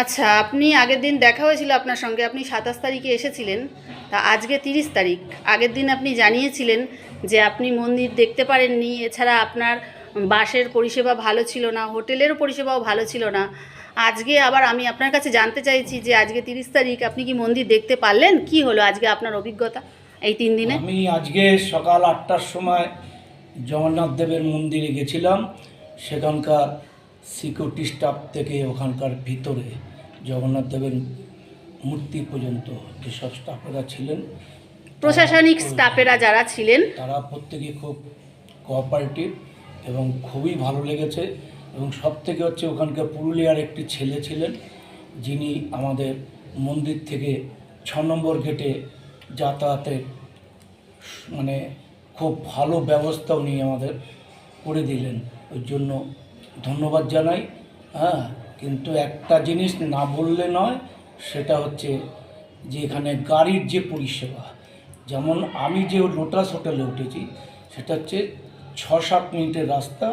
আচ্ছা আপনি আগের দিন দেখা হয়েছিল আপনার সঙ্গে, আপনি সাতাশ তারিখে এসেছিলেন, তা আজকে তিরিশ তারিখ। আগের দিন আপনি জানিয়েছিলেন যে আপনি মন্দির দেখতে পারেননি, এছাড়া আপনার বাসের পরিষেবা ভালো ছিল না, হোটেলের পরিষেবাও ভালো ছিল না। আজকে আবার আমি আপনার কাছে জানতে চাইছি যে আজকে তিরিশ তারিখ আপনি কি মন্দির দেখতে পারলেন? কি হলো আজকে আপনার অভিজ্ঞতা এই তিন দিনে? আমি আজকে সকাল আটটার সময় জগন্নাথ দেবের মন্দিরে গেছিলাম। সেখানকার সিকিউরিটি স্টাফ থেকে ওখানকার ভিতরে জগন্নাথ দেবের মূর্তি পর্যন্ত যেসব স্টাফেরা ছিলেন। প্রশাসনিক স্টাফেরা যারা ছিলেন। তারা প্রত্যেকে খুব কোঅপারেটিভ এবং খুবই ভালো লেগেছে এবং সব থেকে হচ্ছে ওখানকার পুরুলিয়ার একটি ছেলে ছিলেন যিনি আমাদের মন্দির থেকে ছ নম্বর গেটে যাতায়াতের মানে খুব ভালো ব্যবস্থা উনি আমাদের করে দিলেন। ওই জন্য ধন্যবাদ জানাই হ্যাঁ কিন্তু একটা জিনিস না বললে নয়, সেটা হচ্ছে যে এখানে গাড়ির যে পরিষেবা, যেমন আমি যে লোটাস হোটেলে উঠেছি, সেটা হচ্ছে ছ সাত মিনিটের রাস্তা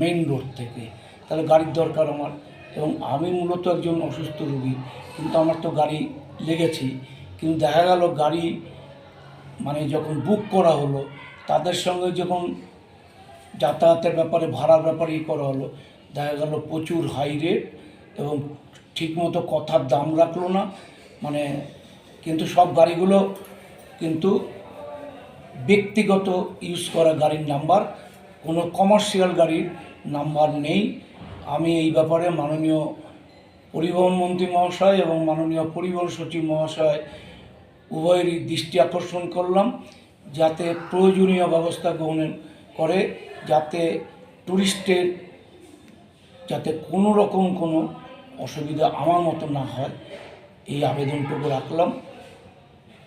মেন রোড থেকে। তাহলে গাড়ির দরকার আমার, এবং আমি মূলত একজন অসুস্থ রোগী, কিন্তু আমার তো গাড়ি লেগেছি, কিন্তু দেখা গেল গাড়ি মানে যখন বুক করা হলো, তাদের সঙ্গে যখন যাতায়াতের ব্যাপারে, ভাড়ার ব্যাপারে করা হলো। দেখা গেল প্রচুর হাই রেট এবং ঠিকমতো কথার দাম রাখল না। মানে কিন্তু সব গাড়িগুলো কিন্তু ব্যক্তিগত ইউজ করা গাড়ির নাম্বার কোনো কমার্শিয়াল গাড়ির নাম্বার নেই। আমি এই ব্যাপারে মাননীয় পরিবহন মন্ত্রী মহাশয় এবং মাননীয় পরিবহন সচিব মহাশয় উভয়েরই দৃষ্টি আকর্ষণ করলাম, যাতে প্রয়োজনীয় ব্যবস্থা গ্রহণ করে যাতে ট্যুরিস্টের যাতে কোনো রকম কোনো অসুবিধা আমার মতো না হয় এই আবেদনটুকু রাখলাম।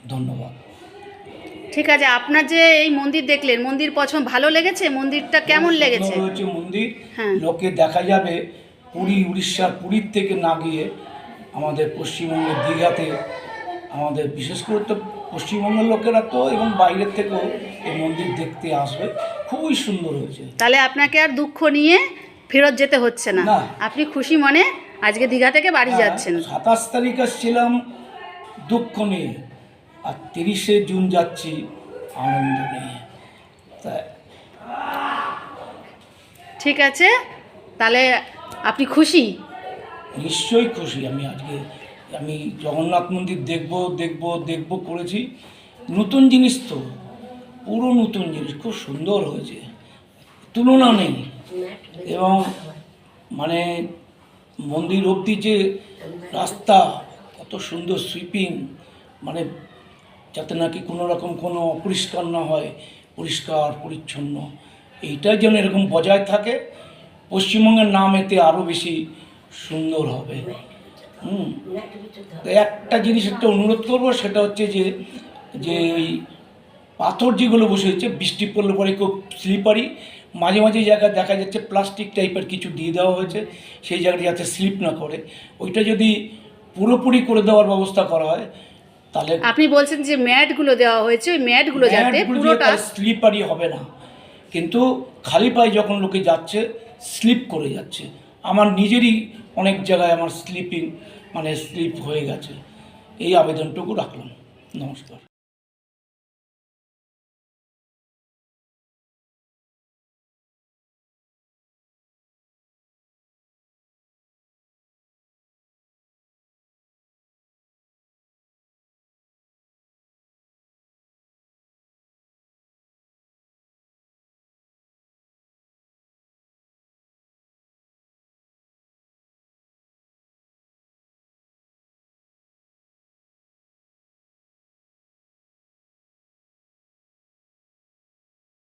ধন্যবাদ। ঠিক আছে আপনার যে এই মন্দির দেখলেন মন্দির পছন্দ ভালো লেগেছে? মন্দিরটা কেমন লেগেছে? হচ্ছে মন্দির হ্যাঁ। লোকে দেখা যাবে পুরী উড়িষ্যার পুরীর থেকে না গিয়ে আমাদের পশ্চিমবঙ্গের দীঘাতে আমাদের বিশেষ করে তো পশ্চিমবঙ্গের লোকেরা তো এবং বাইরের থেকেও এই মন্দির দেখতে আসবে। খুবই সুন্দর হয়েছে। তাহলে আপনাকে আর দুঃখ নিয়ে ফেরত যেতে হচ্ছে না। না। আপনি খুশি মনে আজকে দীঘা থেকে বাড়ি যাচ্ছেন। সাতাশ তারিখ আসছিলাম দুঃখ নিয়ে আর তিরিশে জুন যাচ্ছি আনন্দ নিয়ে। তা ঠিক আছে তাহলে আপনি খুশি? নিশ্চয়ই খুশি। আমি আজকে আমি জগন্নাথ মন্দির দেখব দেখব দেখব করেছি। নতুন জিনিস তো। পুরো নতুন জিনিস, খুব সুন্দর হয়েছে। তুলনা নেই। এবং মানে মন্দির অবধি যে রাস্তা, কত সুন্দর সুইপিং মানে যাতে নাকি কোনো রকম কোনো অপরিষ্কার না হয়, পরিষ্কার, পরিচ্ছন্ন, এইটাই যেন এরকম বজায় থাকে, পশ্চিমবঙ্গের নাম এতে আরও বেশি সুন্দর হবে। হুম। একটা জিনিস একটা অনুরোধ করব, সেটা হচ্ছে যে যে ওই পাথর যেগুলো বসে হচ্ছে বৃষ্টি পড়লে পরে খুব স্লিপারি মাঝে মাঝে জায়গায় দেখা যাচ্ছে প্লাস্টিক টাইপের কিছু দিয়ে দেওয়া হয়েছে সেই জায়গাটা যাতে স্লিপ না করে। ওইটা যদি পুরোপুরি করে দেওয়ার ব্যবস্থা করা হয় তাহলে আপনি বলছেন যে ম্যাটগুলো দেওয়া হয়েছে ওই ম্যাটগুলো যাতে পুরোটা স্লিপারি হবে না। কিন্তু খালি পায়ে যখন লোকে যাচ্ছে স্লিপ করে যাচ্ছে। আমার নিজেরই অনেক জায়গায় আমার স্লিপিং মানে স্লিপ হয়ে গেছে। এই আবেদনটুকু রাখলাম। নমস্কার।